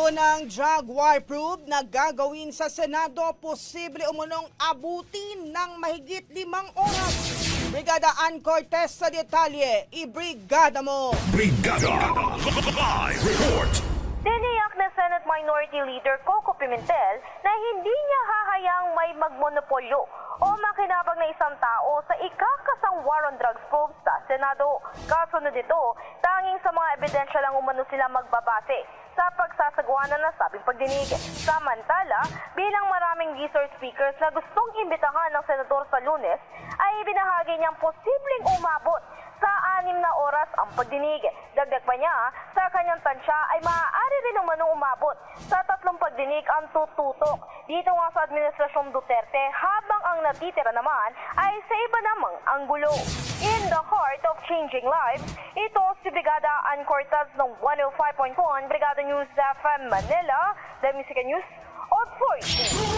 Unang drug war probe na gagawin sa Senado, posible umunong abutin ng mahigit limang oras. Brigada Ann Cortez sa detalye, ibrigada mo! Brigada Live Report Tiniyak na Senate Minority Leader Coco Pimentel na hindi niya hahayang may magmonopolyo o makinabang na isang tao sa ikakasang war on drugs probe sa Senado. Kasunod ito, tanging sa mga ebidensya lang umano sila magbabase sa pagsasagawa ng nasabing pagdinig. Samantala, bilang maraming resource speakers na gustong imbitahan ng senador sa lunes, ay ibinahagi niyang posibleng umabot ang pagdinig. Dagdag pa niya, sa kanyang tansya ay maaari rin umanong umabot sa tatlong pagdinig ang tututok. Dito nga sa Administrasyong Duterte, habang ang natitira naman ay sa iba namang anggulo. In the heart of changing lives, ito si Brigada Ann Cortez ng 105.1 Brigada News FM Manila, the Music News Authority.